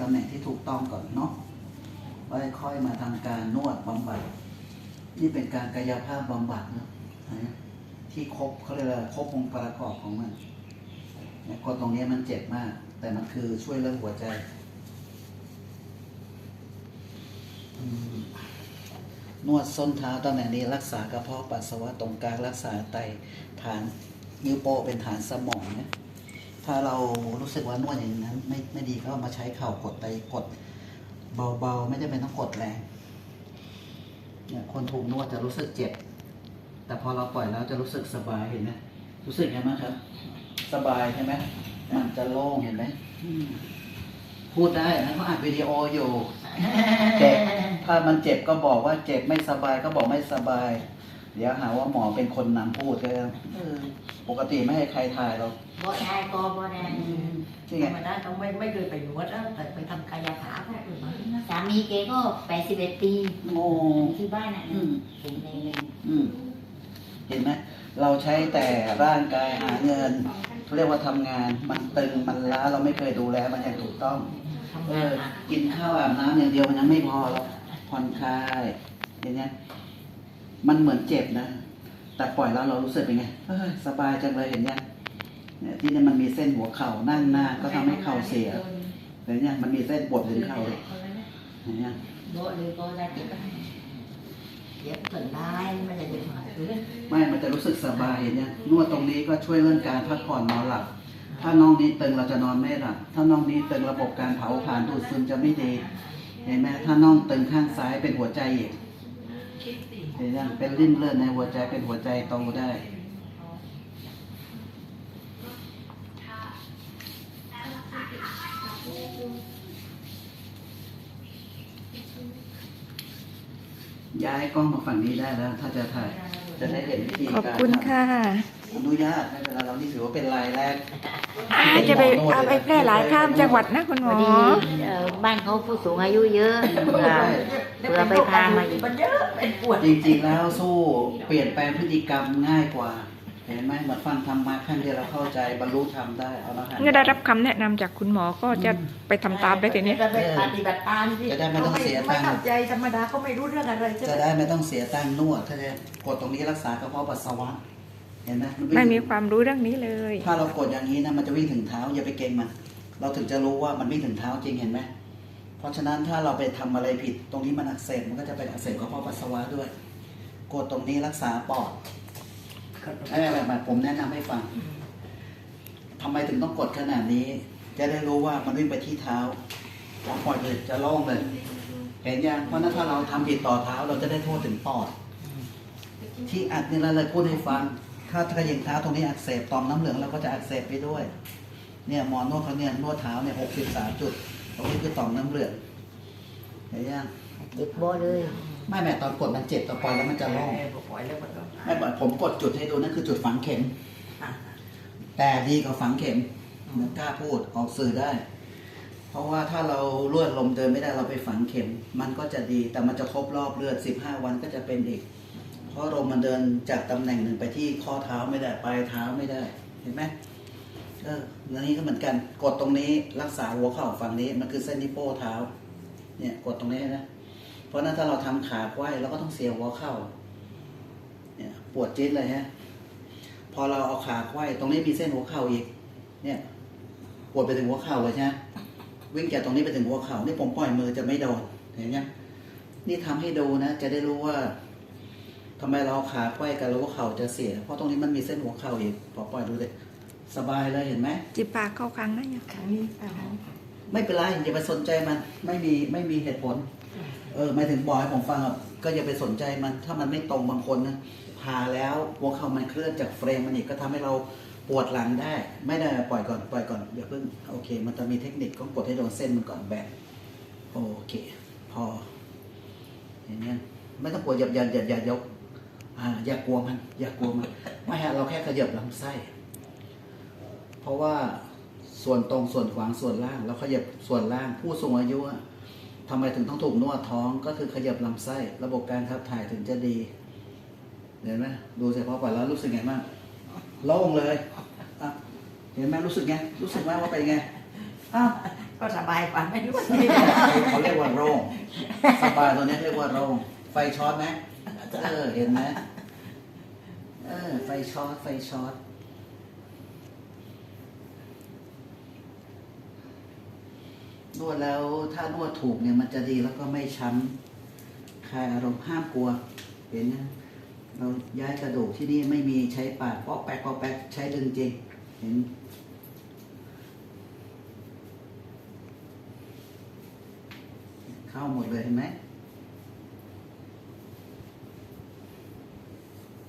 ตำแหน่งที่ถูกต้องก่อนเนาะไว้ค่อยมาทำการนวดบำบัด นี่เป็นการกายภาพบำบัดนะนะที่ครบเขาเรียกว่าครบองค์ประกอบของมันเนี่ยกดตรงนี้มันเจ็บมาก แต่มันคือช่วยเรื่องหัวใจนวดส้นเท้าตำแหน่งนี้รักษากระเพาะปัสสาวะตรงกลางรักษาไตฐานนิ้วโป้เป็นฐานสมองเนี่ย ถ้าเรารู้สึกว่านวดอย่างนั้นไม่ไม่ดีก็มาใช้เข่ากดไปกด เบาๆ ไม่จำเป็นต้องกดแรงเนี่ยคนถูกนวดจะรู้สึกเจ็บ แต่พอเราปล่อยแล้วจะรู้สึกสบายเห็นไหมรู้สึกไงบ้างครับ สบายใช่ไหมมันจะโล่งเห็นไหมอืมพูดได้นะเขาอัดวิดีโออยู่เจ็บถ้ามันเจ็บก็บอกว่าเจ็บไม่สบายก็บอกไม่สบาย เดี๋ยวหาว่าหมอเป็นคนนำพูดก็เออปกติไม่ให้ใครถ่ายหรอกบ่ได้ก็บ่ได้นี่ธไงรรมดาต้องไม่ไม่เคยไปนวดแล้วแต่ไปทำกายภาพก็คือมาสามีแกก็81ปีโอ้ที่บ้านน่ะอืม เห็นในเลยอืม เห็นไหมเราใช้แต่ร่างกายหาเงินเขาเรียกว่าทำงาน มันตึงมันล้าเราไม่เคยดูแลมันอย่างถูกต้อง ทำเองานอหนักกินข้าวอาบน้ำอย่างเดียวมันยังไม่พอหรอกผ่อนคลายเห็นไหม มันเหมือนเจ็บนะ แต่ปล่อยแล้วเรารู้สึกเป็นไงสบายจังเลยเห็นไหมเนี่ยที่นี่มันมีเส้นหัวเข่านั่งหน้าก็ทำให้เข่าเสียเห็นไหมมันมีเส้นปวดถึงเข่าเลยเห็นไหมบ่เลยก็ได้ติดเย็บถึงได้ม่ได้เย็บมาคือไม่ มันจะรู้สึกสบายเห็นไหมนวดตรงนี้ก็ช่วยเรื่องการพักผ่อนนอนหลับถ้าน้องนี้ตึงเราจะนอนไม่หลับ ถ้าน้องนี้ตึงระบบการเผาผลาญดูดซึมจะไม่ดี เห็นไหมถ้าน้องตึงข้างซ้ายเป็นหัวใจอีก เป็นยังเป็นริ่มเลือดในหัวใจเป็นหัวใจโตได้ย้ายกล้องมาฝั่งนี้ได้แล้ว ถ้าจะถ่าย จะได้เห็นวิธีขอบคุณค่ะ อนุญาตไม่เป็นไรเรานี่ถือว่าเป็นรายแรกอาจจะไปเอาไปแพร่หลายข้ามจังหวัดนะคุณหมพออดีเอ่อบ้านเขาผู้สูงอายุเยอะเผื่อเผื่อไปพามาอีกมันเยอะเป็นปวดจริงๆแล้วสู้เปลี่ยนแปลงพฤติกรรมง่ายกว่า เห็นไหมเหมือนฟังธรรมะขั้นเดียวเราเข้าใจบรรลุธรรมได้เอาละฮะ เมื่อได้รับคำแนะนำจากคุณหมอก็จะไปทำตามได้ทีนี้จะไปปฏิบัติตามที่จะได้ไม่ต้องเสียตัไม่งค์เข้าใจธรรมดาเขาไม่รู้เรื่องอะไรใช่ไหมจะได้ไม่ต้องเสียตังค์นวดถ้าจะกดตรงนี้รักษากระเพาะปัสสาวะ เห็นไหมนวิ่งไม่มีความรู้เรื่องนี้เลย ถ้าเรากดอย่างนี้นะมันจะวิ่งถึงเท้าอย่าไปเกรงมันเราถึงจะรู้ว่ามันวิ่งถึงเท้าจริงเห็นไหมเพราะฉะนั้นถ้าเราไปทำอะไรผิดตรงนี้มันอักเสบมันก็จะไปอักเสบกระเพาะปัสสาวะด้วย กดตรงนี้รักษาปอดไม่ไม่ไม่ไม่ผมแนะนำให้ฟังทำไมถึงต้องกดขนาดนี้ จะได้รู้ว่ามันวิ่งไปที่เท้าพอปล่อยเลยจะโล่งเลย เห็นยังเพราะนั้นถ้าเราทำผิดต่อเท้าเราจะได้โทษถึงปอด ที่อัดนี่เราเลยพูดให้ฟัง ถ้าขยิงเท้าตรงนี้อักเสบต่อมน้ำเหลืองเราก็จะอักเสบไปด้วย เนี่ยหมอนวดเขาเนี่ยนวดเท้าเนี่ยหกสิบสามจุดตรงนี้คือต่อมน้ำเหลืองเห็นยังเจ็บบ่เลยไม่แม่ตอนกดมันเจ็บต่อปล่อยแล้วมันจะโล่งเออปล่อยแล้วมันก็ไม่บอกผมกดจุดให้ดูนั่นคือจุดฝังเข็มอะแต่ดีกว่าฝังเข็มมันกล้าพูดออกสื่อได้ เพราะว่าถ้าเราเลือดลมเดินไม่ได้เราไปฝังเข็ม มันก็จะดีแต่มันจะครบรอบเลือด15วันก็จะเป็นอีกเพ ราะลมมันเดินจากตำแหน่งหนึ่งไปที่ข้อเท้าไม่ได้ปลายเท้าไม่ได้เห็นไหมเออนี้ก็เหมือนกัน กดตรงนี้รักษาหัวเข่าฝั่งนี้มันคือเส้นนิโป้เท้า เนี่ยกดตรงนี้นะเพราะนั้นถ้าเราทำขาไขว้เราก็ต้องเสียหัวเข่าเนี่ยปวดจี๊ดเลยฮะพอเราเอาขาไขว้ตรงนี้มีเส้นหัวเข่าอีก เนี่ยปวดไปถึงหัวเข่าเลยใช่ไหมวิ่งจากตรงนี้ไปถึงหัวเข่านี่ผมปล่อยมือจะไม่โดนเห็นยังนี่ทำให้ดูนะ จะได้รู้ว่า ทำไมเราเอาขาไขว้กันแล้วหัวเข่าจะเสีย เพราะตรงนี้มันมีเส้นหัวเข่าอีกพอปล่อยดูเลยสบายเลยเห็นไหมจิบปากเข้าครั้งนะเนี่ยครั้งนี้เอาไม่เป็นไรอย่าไปสนใจมันไม่มีไม่มีเหตุผล เออหมายถึงบอกให้ผมฟังอะก็อย่าไปสนใจมัน ถ้ามันไม่ตรงบางคนนะพาแล้วหัวเข่ามันเคลื่อนจากเฟรมมันอีกก็ทำให้เราปวดหลังได้ ไม่ได้ปล่อยก่อนปล่อยก่อนอย่าเพิ่งโอเค มันจะมีเทคนิคต้องกดให้โดนเส้นมันก่อนแบนโอเค พออย่างเงี้ยไม่ต้องปวดหยับยันหยับยันยก อ่าอย่ากลัวมัน อย่ากลัวมัน ไม่ฮะเราแค่ขยับลำไส้ เพราะว่าส่วนตรงส่วนขวางส่วนล่างเราขยับส่วนล่างผู้สูงอายุอะทำไมถึงต้องถูกนวดท้องก็คือขยับลำไส้ ระบบการขับถ่ายถึงจะดีเห็นไหมดูเฉพาะก่อนแล้วรู้สึกไงบ้างโล่งเลยอะเห็นไหมรู้สึกไงรู้สึกไหมว่าเป็นไงอ้าวก็สบายกว่าไม่รู้ว่าเขาเรียกว่าโรงสปาตัวนี้เรียกว่าโรงไฟช็อตไหม เออ เห็นไหมเออ ไฟช็อต ไฟช็อต นวดแล้วถ้านวดถูกเนี่ยมันจะดีแล้วก็ไม่ช้ำคลายอารมณ์ห้ามกลัว เห็นนะเราย้ายกระดูกที่นี่ไม่มีใช้ปากปอกแปกปอกแปกใช้ดึงจริง เห็นเข้าหมดเลยเห็นไหม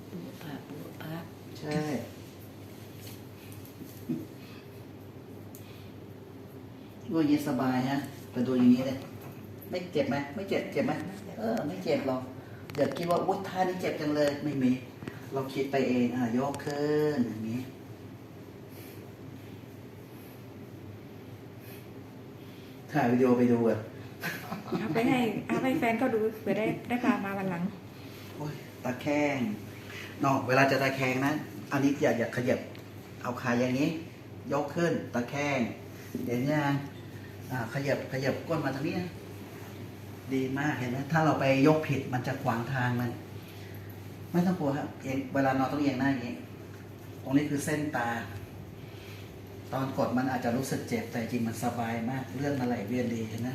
ปูปะปูปะ ใช่นวดอย่างนี้สบายฮะไปดูอย่างนี้เลยไม่เจ็บไหมไม่เจ็บเจ็บไหมเออ ไม่เจ็บหรอกอย่าคิดว่าอุ้ยท่านี้เจ็บจังเลยไม่มีเราคิดไปเองอะยกขึ้นอย่างนี้ถ่ายวิดีโอไปดูอะเอาไปให้เอาไปแฟนเขาดูเผื่อได้ได้พามาวันหลัง โอ้ยตะแคงนอกเวลาจะตะแคงนะ อันนี้อย่าอย่าขยับเอาขาอย่างนี้ ยกขึ้นตะแคงเดี๋ยวนี้ขยับขยับก้นมาทางนี้นะดีมากเห็นไหมถ้าเราไปยกผิดมันจะขวางทางมัน ไม่ต้องกลัวครับเองเวลานอนต้องเอียงหน้าอย่างนี้ ตรงนี้คือเส้นตา ตอนกดมันอาจจะรู้สึกเจ็บแต่จริงมันสบายมากเลื่อดมันไหลเวียนดีเห็นไหม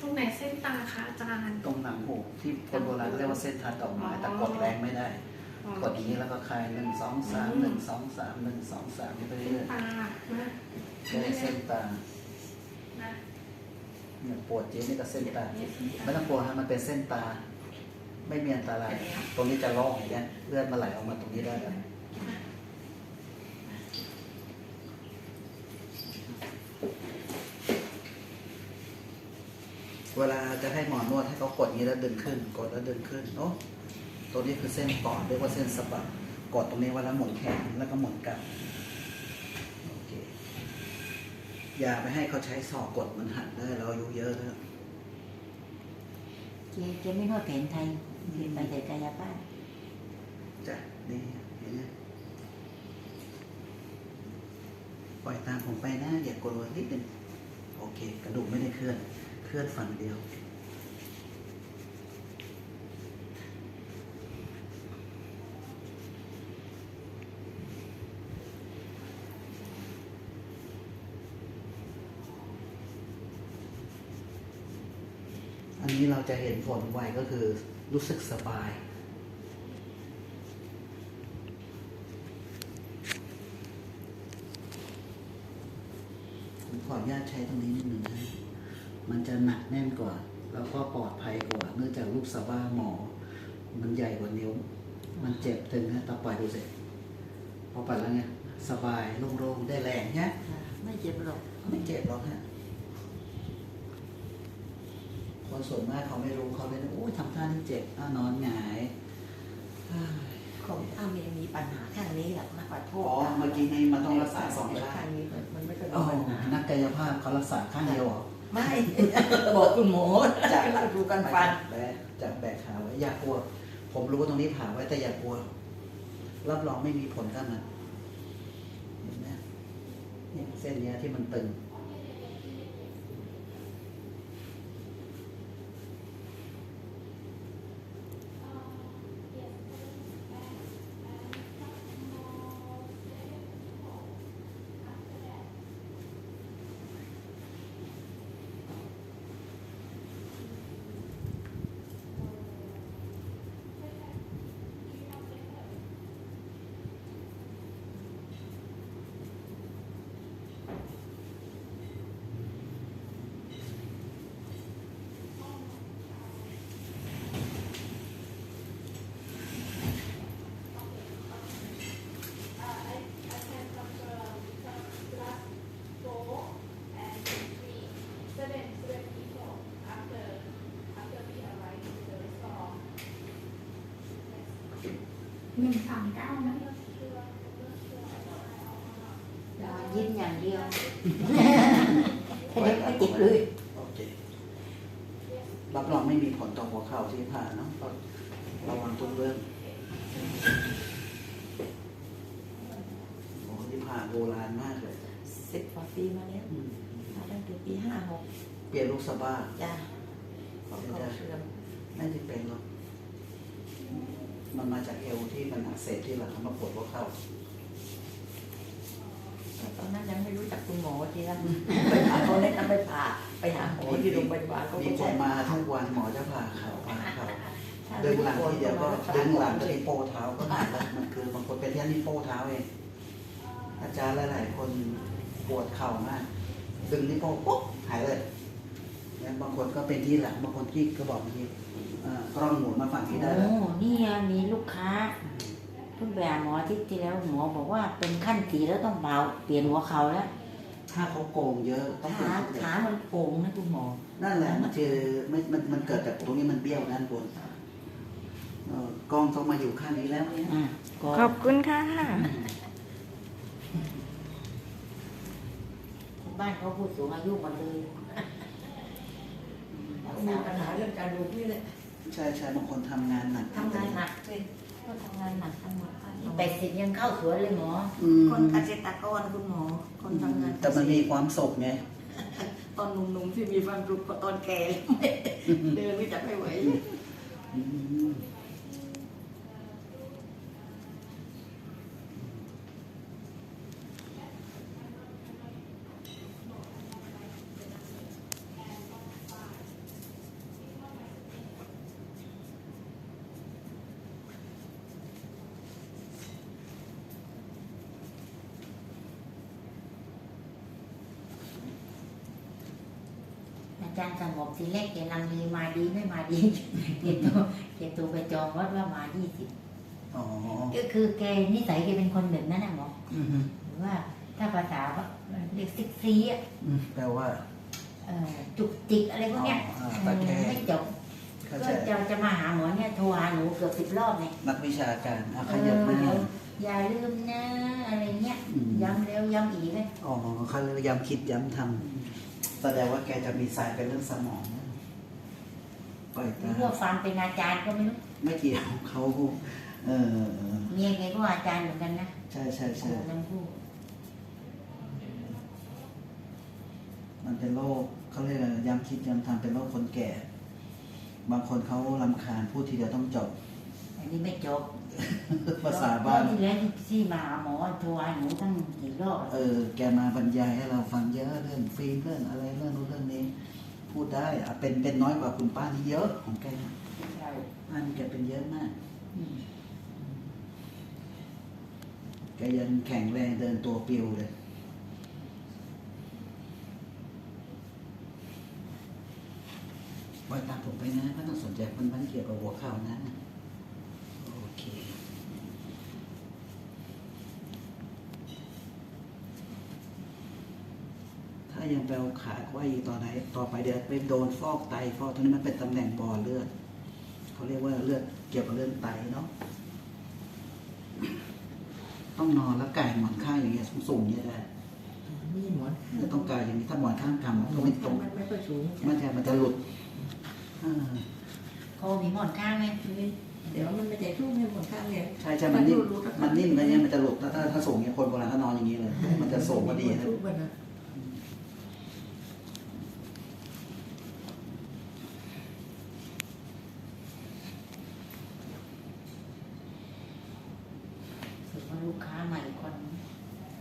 ตรงไหนเส้นตา คะอาจารย์ ตรงหนังหูที่คนโบราณเรียกว่าเส้นทานดอกไม้แต่กดแรงไม่ได้ กดอย่างนี้แล้วก็คลายหนึ่งสองสามหนึ่งสองสามหนึ่งสองสามไปเส้นเรื่อยตานะๆใช้เส้นตานะเนี่ยปวดเจ๊นี่ก็เส้นตาไม่ต้องกลัวฮะมันเป็นเส้นตา ไม่มีอันตราย ตรงนี้จะลอกอย่างเงี้ยเลือดมาไหลออกมาตรงนี้ได้เลยเวลา จะให้หมอนวดให้เขากดอย่างนี้แล้วดึงขึ้น กดแล้วดึงขึ้นโอ้ตัวนี้คือเส้นปอดเรียกว่าเส้นสะบักกดตรงนี้เวันละหมุนแขนแล้วก็หมุนกลับโอเคอย่าไปให้เขาใช้ศอกกดมันหักได้เราอายุเยอะแล้วเจ๊เจ๊ไม่นวดแผนไทยเจ๊ไปแต่กายภาพจ้ะนี่เห็นไหมปล่อยตามผมไปนะอย่ากลัวนิดนึงโอเค กระดูกไม่ได้เคลื่อน เคลื่อนฝั่งเดียว อันนี้เรา จะเห็นผลไวก็คือรู้สึกสบาย ผมขออนุญาตใช้ตรงนี้นิดหนึ่งนะมันจะหนักแน่นกว่า แล้วก็ปลอดภัยกว่า เนื่องจากลูกสะบ้าหมอ มันใหญ่กว่านิ้ว มันเจ็บตึงนะต่อปล่อยดูสิพอปล่อยแล้วไงสบายโล่งๆได้แรงเนี่ยไม่เจ็บหรอก ไม่เจ็บหรอกฮะ คนส่วนมากเขาไม่รู้เขาเลยนะโอ้ยทำท่านี่เจ็บอ้าวนอนหงายอ้ายของถ้ามีมีปัญหาข้างนี้แหละมากกว่าโทษอ๋อเมื่อกี้นี้มันต้องรักษาสองข้างข้างนี้มันมันไม่เป็นโอ้ปัญหานักกายภาพเขารักษาข้างเดียวเหรอไม่บอกคุณหมอจากดูกันฟันแบกจากแบกขาไว้อย่ากลัว ผมรู้ตรงนี้ผ่าไว้แต่อย่ากลัว รับรองไม่มีผลกันนะเห็นไหมเนี่ยเส้นเนี้ยที่มันตึง หนึ่งสามเก้านะ ยิ้มอย่างเดียว แค่นี้ก็เจ็บเลยโอเครับรองไม่มีผลต่อหัวเข่าที่ผ่าเนาะก็ระวังทุกเรื่องโบราณมากเลยสิบกว่าปีมาแล้วอืมมาตั้งแต่ปีห้าหกเปลี่ยนลูกสะบ้าจ้าก็เขาเสื่อมไม่ได้เป็นหรอกมันมาจากเอวที่มันอักเสบที่หลังมาปวดหัวเข่าแต่ตอนนั้นยังไม่รู้จักคุณหมอทีละไปหาเขาเลยนำไปผ่าไปหาหมอที่โรงพยาบาลเขามีก็คใช่นมาทุกวันหมอจะผ่าเข่าผ่าเข่าดึงหลังทีเดียวก็ดึงหลังก็ที่โป้เท้าก็หายแล้วมันคือบางคนเป็นแค่นี้โป้เท้าเองอาจารย์หลายๆคนปวดเข่ามาก ดึงนิ้วโป้ปุ๊บหายเลยแล้วบางคนก็เป็นที่หลังบางคนที่ก็บอกเมื่อกี้เอ่อกล้องหมุนมาฝั่งนี้ได้แล้วโอ้นี่ไงมีลูกค้า เพิ่งไปหาหมออาที่ที่แล้วหมอบอกว่าเป็นขั้นสีแล้วต้องเบาเปลี่ยนหัวเข่าแล้วถ้าเขาโกงเยอะต้องเป็นขาทุกอย่าขางมันโป่งนะคุณหมอ นั่นแหละมันคือไม่มันมันเกิดจากตรงนี้มันเบี้ยวด้านบนเอ่อกล้องต้องมาอยู่ข้างนี้แล้วเนี่ย อะก็ขอบคุณค่ะ บ้านเขาผู้สูงอายุหมดเลยมีปัญหาเรื่องการดูพี่เลยใช่ใช่บางคนทำงานหนักทำงานหนักเลย ก็ทำงานหนักทั้งหมดแปดสิบยังเข้าสวนเลยหมอ อืมคนเกษตรกรคุณหมอ คนทำงานแต่มันมีความสุขไง ตอนหนุ่มๆที่มีความสุขพอตอนแก่ เดินไม่จับไม่ไหว อืม จารย์สงบทีแรกแกลังเลมาดีไม่มาดีแกตัวแกตัวไปจองวัดว่ามายี่สิบอ๋อก็คือแกนิสัยแกเป็นคนแบบนั้นนะหมออืมหรือว่าถ้าภาษาว่าเรียกซิกซีอะอืมแปลว่าเอ่อจุกจิกอะไรพวกเนี้ยอ๋ออ่าตะแคงไม่จบเข้าก็ใจจะจะมาหาหมอเนี่ยโทรหาหนูเกือบสิบรอบเนี่ยนักวิชาการอะขเอยับมาอเนี่ยอย่าลืมนะอะไรเงี้ยอืมย้ำแล้วย้ำอีกเลยอ๋อเขาเรียกว่าย้ำคิดย้ำทำ แสดงว่าแกจะมีสายเป็นเรื่องสมองนะปล่อยหรือตาว่าฟังเป็นอาจารย์ก็ไม่รู้ไม่เกี่ยวเขาเออเออเมียแกก็อาจารย์เหมือนกันนะใช่ใช่โอ้ใช่ทั้งคู่มันเป็นโรคเขาเรียกอะไรย้ำคิดย้ำทำเป็นโรคคนแก่ บางคนเขาลำคาญพูดทีเดียวต้องจบ อันนี้ไม่จบ ภาษาบ้านรอบที่แล้วที่มาหาหมอโทรหาหนูตั้งกี่รอบเออ แกมาบรรยายให้เราฟังเยอะเรื่องฟิล์มเรื่องอะไรเรื่องนู้นเรื่องนี้ พูดได้อะเป็นเป็นน้อยกว่าคุณป้านี่เยอะของแกใช่ป้านี่แกเป็นเยอะมาก อืมแกยังแข็งแรงเดินตัวปิวเลยปล่อยตามผมไปนะไม่ต้องสนใจมันมันเกี่ยวกับหัวเข่านะ โอเค ถ้ายังไป เอาขาไว้อีกต่อไหนต่อไปเดี๋ยวไปโดนฟอกไตฟอกตรงนี้มันเป็นตำแหน่งบ่อเลือดเขาเรียกว่าเลือดเกี่ยวกับเรื่องไตเนาะต้องนอนแล้วกายหมอนข้างอย่างเงี้ยสูงๆเนี่ยได้นี่หมอนจะต้องกายอย่างนี้ถ้าหมอนข้างกำมันก็ไม่ตรงมันไม่ค่อยสูงมันจะมันจะหลุดอ่าคอมีหมอนข้างไหมเดี๋ยวมันไม่ใจทุ่มให้หมอนข้างเนี่ยใช่ใช่มันนิ่มมันนิ่มแล้วเนี่ยมันจะหลุดถ้าถ้าถ้าสูงเนี่ยคนโบราณเขานอนอย่างนี้เลย มันจะสูงพอดีนะ ทุกวันนะสุดว่าลูกค้าใหม่อีกคน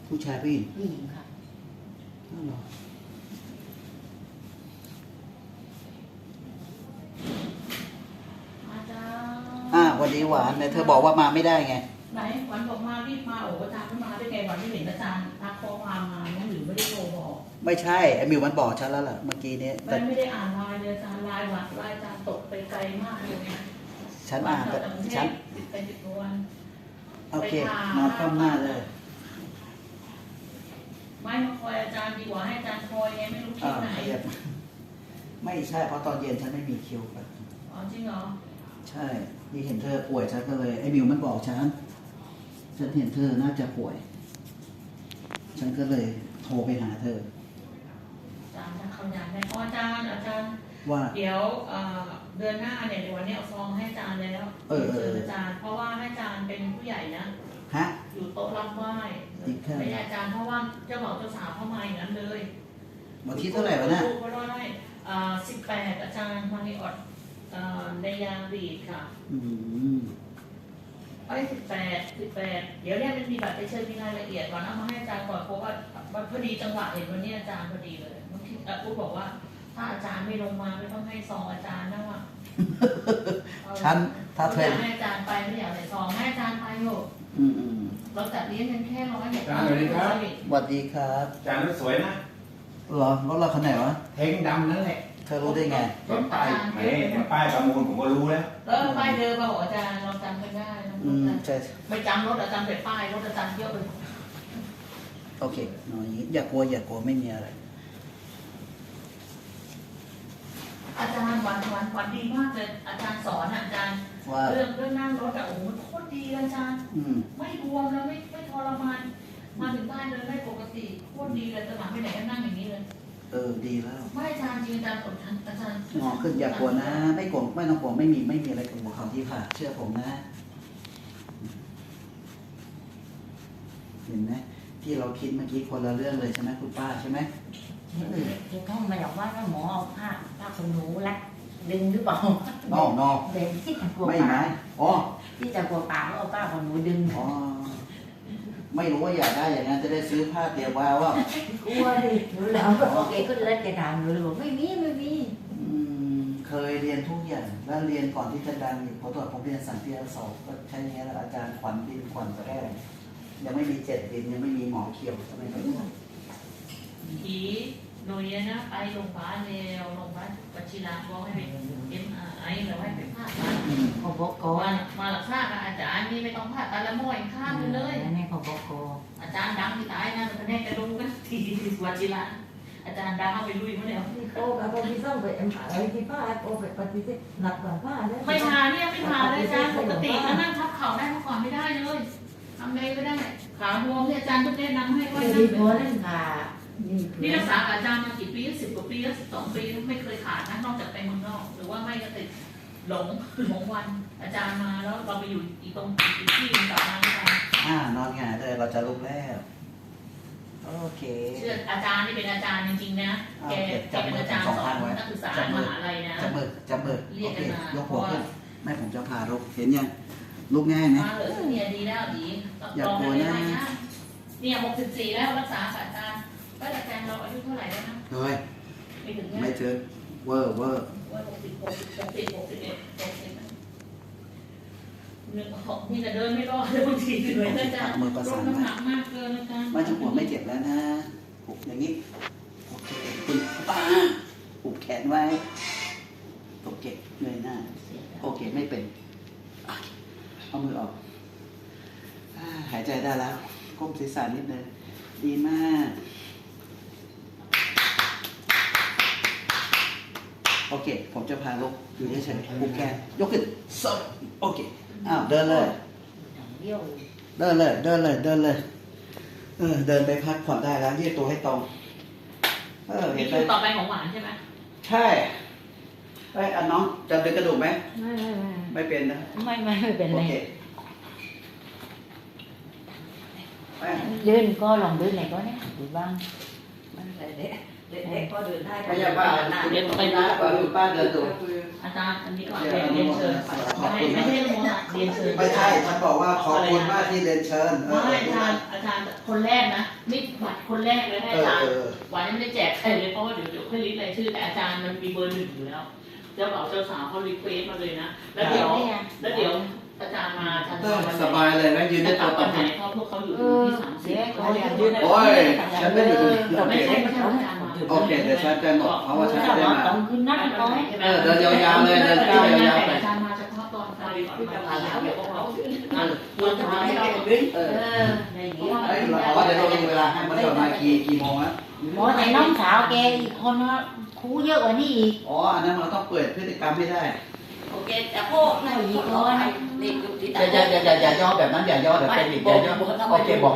ผู้ชายผู้หญิงผู้หญิงค่ะอ้าวเหรออาจารย์อ่าวันนี้หวานเนี่ยเธอบอกว่ามาไม่ได้ไง ไหนหวันบอกมารีบมาโอ้อาจารย์ไม่มาได้ไงหวันไม่เห็นอาจารย์ทักข้อความมาน้องหลิวไม่ได้โทรบอกไม่ใช่ไอ้มิวมันบอกฉันแล้วล่ะเมื่อกี้เนี้แต่ไม่ไม่ได้อ่านไลน์เลยอาจารย์ไลน์หวัดไลน์อาจารย์ตกไปไกลมากเลยฉันอ่านแต่วัฉันติดไปติดวันโอเคนอนคว่ำหน้าเลย ไม่มาคอยอาจารย์ดีกว่าให้อาจารย์คอยไงไม่รู้คิอ่าวไหนขยับไม่ใช่เพราะตอนเย็นฉันไม่มีคิวกันอ๋อจริงเหรอใช่นี่เห็นเธอป่วยฉันก็เลยไอ้มิวมันบอกฉันฉันเห็นเธอน่าจะป่วย ฉันก็เลยโทรไปหาเธอ อาจารย์ถ้าเขาอยากได้อ๋ออาจารย์อาจารย์ ว่า เดี๋ยวเอ่อเดือนหน้าเนี่ยเดี๋ยววันนี้เอาซองให้อาจารย์แล้วเออเออชิญอาจารย์เพราะว่าให้อาจารย์เป็นผู้ใหญ่นะฮะ อยู่โต๊ะรับไหว้อีกแค่ไม่ใช่อาจารย์เพราะว่าเจ้าบ่าวเจ้าสาวเข้ามาอย่างนั้นเลยวันที่เท่าไหร่วะเนี่ยก็ได้อ่าสิบแปดอาจารย์มาในออดอ่าในยางรีดค่ะอืมไอ้สิบแปดสิบแปดเดี๋ยวเนี่ยมันมีบัตรไปเชิญมีรายละเอียดก่อนเอามาให้อาจารย์ก่อนเพราะว่าวันพอดีจังหวะเห็นวันนี้อาจารย์พอดีเลยบางทีอะปุ๊บบอกว่า ถ้าอาจารย์ไม่ลงมาไม่ต้องให้ซองอาจารย์นะว่ะ ฉันถ้าเทรอนยากให้อาจารย์ไปไม่อยากใส่ซองให้อาจารย์ไปโยอืมอืมเราจัดเลี้ยงกันแค่ร้อยหกอาจารย์สวัสดีครับ สวัสดีครับจานรถสวยนะเหรอรถเราคันไหนวะเทงดำนั่นแหละเธอรู้ได้ไงรถป้ายแหมเห็นป้ายประมูลผมก็รู้แล้วเออป้ายเดิมมาบอกอาจารย์เราจำกันได้นะอืมใช่ไม่จำรถอาจารย์แต่ป้ายรถอาจารย์เยอะเลยโอเคหน่อยนี้อย่ากลัวอย่ากลัวไม่มีอะไร อาจารย์วันวันวันดีมากเลยอาจารย์สอนอะอาจารย์ว่าเรื่องเรื่องนั่งรถอะโอ้โหมันโคตรดีเลยอาจารย์อืมไม่บวมแล้วไม่ไม่ทรมานมาถึงบ้านเดินได้ปกติโคตรดีเลยตลาดไปไหนก็นั่งอย่างนี้เลยเออดีแล้วไม่อาจารย์จริงอาจารย์อดทนอาจารย์งอขึ้นอย่ากลัวนะ ไม่กลัวไม่ต้องกลัวไม่มีไม่มีอะไรกับหัวเขาที่ผ่าเชื่อผมนะ เห็นไหมที่เราคิดเมื่อกี้คนละเรื่องเลยใช่ไหมคุณป้าใช่ไหม ที่ท่องมาบอกว่าถ้าหมอเอาผ้าผ้าขนหนูรัดดึงหรือเปล่านอกนอกเด็กที่จะกลัวไม่ปาไหมกอ๋อ ที่จะกลัวปากก็เอาผ้าขนหนูดึงอ๋อ ไม่รู้ว่าอยากได้อย่างนั้นจะได้ซื้อผ้าเตรียมไว้ว่า กลัวดิหนูแล้วโอเคก็เล่นกระดานหนูเลยบอกไม่มีไม่มีอืม เคยเรียนทุกอย่าง แล้วเรียนก่อนที่จะดังอีกเพราะตอนผมเรียนสันติศาสตร์ก็ใช้อย่างนี้ยแล้วอาจารย์ขวัญดินขวัญแรกยังไม่มีเจ็ดดินยังไม่มีหมอเขียวทำไมไม่รู้ ผีหน่วยนะไปโรงพยาบาลแล้วโรงพยาบาลปัชิราบอกให้ไปเอ็มไอแล้วให้ไปผ่าตัดอืมขอบอกกอมานมาหลักษากับอาจารย์นี่ไม่ต้องผ่าตัดละม้อยข้ามไปเลยนี่ขอบอกกออาจารย์ดังที่ตายนะแต่แน่กระดูกกันทีวัชิระอาจารย์ดังเอาไปลุยมาแล้วโอ้กับพี่ส้มไปเอ็มไอที่ป้าโอ้ไปปฏิเสธหนักกว่าป้าเลยไม่ผ่าเนี่ยไม่ผ่าเลยอาจารย์ปกติก็นั่งทับเข่าได้เมื่อก่อนไม่ได้เลยทำไงก็ได้ขาบวมเนี่ยอาจารย์ต้องแนะนำให้ว่าไม่นั่ดีงพอเล่ นผ่านี่รักษากับอาจารย์มากี่ปีสิบกว่าปีแล้วสิบสองปีไม่เคยขาดนะนอกจากไปเมืองนอก หรือว่าไม่ก็ติดหลงหลงวัน อาจารย์มาแล้วเราไปอยู่อีกตรงอีกที่หนึงกลับมาไม่ได้อ่านอนหงายเลยเราจะลุกแล้วโอเคเชื่ออาจารย์นี่เป็นอาจารย์จริงๆนะแกแกเป็นอาจารย์สอนนักศึกษามหาลัยนะจะเบิกจะเบิกเรีโอยกเคกันมายกหัวขึ้นไม่ผมจะพาลุกเห็นยังลุกง่ายไหมมาเหลือเนี่ยดีแล้วดีอย่ากลัวนะเนี่ยหกสิบสี่แล้วรักษากับอาจารย์ ก็อาจารย์เราอายุเท่าไหร่แล้วนะเฮ้ยไม่ถึงไม่เนี่ยถึงเวอร์เวอร์ว่าหกสิบหกสิบหกสิบหกสิบเอ็ดหกสิบหนึ่งหกนี่จะเดินไม่รอดเลยบางทีเหนื่อยอาจารย์ลดน้ำหนักมากเกินอาจารย์ไม่จะปวดไม่เจ็บแล้วนะผูกอย่างนี้โอเคคุณป้าผูกแขนไว้โอเคเงยหน้าโอเคไม่เป็นโอเคเอามือออกอ่าหายใจได้แล้วก้มศีรษะนิดนึงดีมาก โอเค ผมจะพาลุกอยู่เฉยๆผูกแขนยกขึ้นสองโอเค อ้าวเดินเลยเดี่ยวเดินเลย เดินเลย เดินเลย เออ เดินไปพักผ่อนได้แล้วยืดตัวให้ตรง เออ เห็นี่นไหมคือต่อไปของหวานใช่ไหมใช่ไอ้ยอันน้องจะดึงกระดูกไหม ไม่ไม่ไม่เป็นนะ ไม่ไม่ไม่เป็นโอไรเคไปเดินก็ลองเดินไหนก็ได้ดูบ้างเด็ กๆก็เดินได้ไม่ใช่ป้าคุณไปนะป้าคุณป้าเดินตัวอาจารย์อันนี้ก่อนเรียนเชิญไม่ไม่ใช่โมนะเรียนเชิญไม่ใช่ฉันบอกว่าขอบคุณมากที่เรียนเชิญเออไม่อาจารย์อาจารย์คนแรกนะนี่บัตรคนแรกเลยให้เออาอจารย์เออหวานยังไม่ได้แจกใครเลยเพราะว่าเดี๋ยวเดี๋ยวค่อยลิสต์รายชื่อแต่อาจารย์มันมีเบอร์หนึ่งอยู่แล้วเจ้าบ่าวเจ้าสาวเขารีเควสมาเลยนะแล้วเดี๋ยวแล้วเดี๋ยวอาจารย์มาอาจารย์เออมาสบายเลยนะยืนได้จะกตัลัวบต่วัอนไหนเพราะพวกเขาอยู่เอที่อสามสิบเดี๋ยวเขาเขาเรีอยยากนยืนโอ้ยฉันไม่อยู่ที่โอไม่เคใช่ไม่ใช่อาจารย์ มาโอเคเดี๋ยวฉันจะบอกเขาะว่าฉันจะได้มา ต้องขึ้นนั่นก็ให้เออเดินยาวๆเลยเดินก้าวยาวๆไปอาจารย์มาเฉพาะตอนตอนก่อนมาแล้วเดี๋ยวเราเออควรจะมาให้เราเอเออในนี้เอ้ยเราว่าเดี๋ยวเรามีเวลาให้มันจะมากี่กี่โมงอะหมอแต่น้องสาวแกอีกคนว่าครูเยอะกว่านี้อีกอ๋ออันนั้นเราต้องเปิดพฤติกรรมให้ได้โอเคแต่พวกนั่นอีกคนนี่อย่าอย่าอย่าอย่าย่อแบบนั้นอย่าย่อเดี๋ยวเป็นอีกอย่าย่อโอเคบอก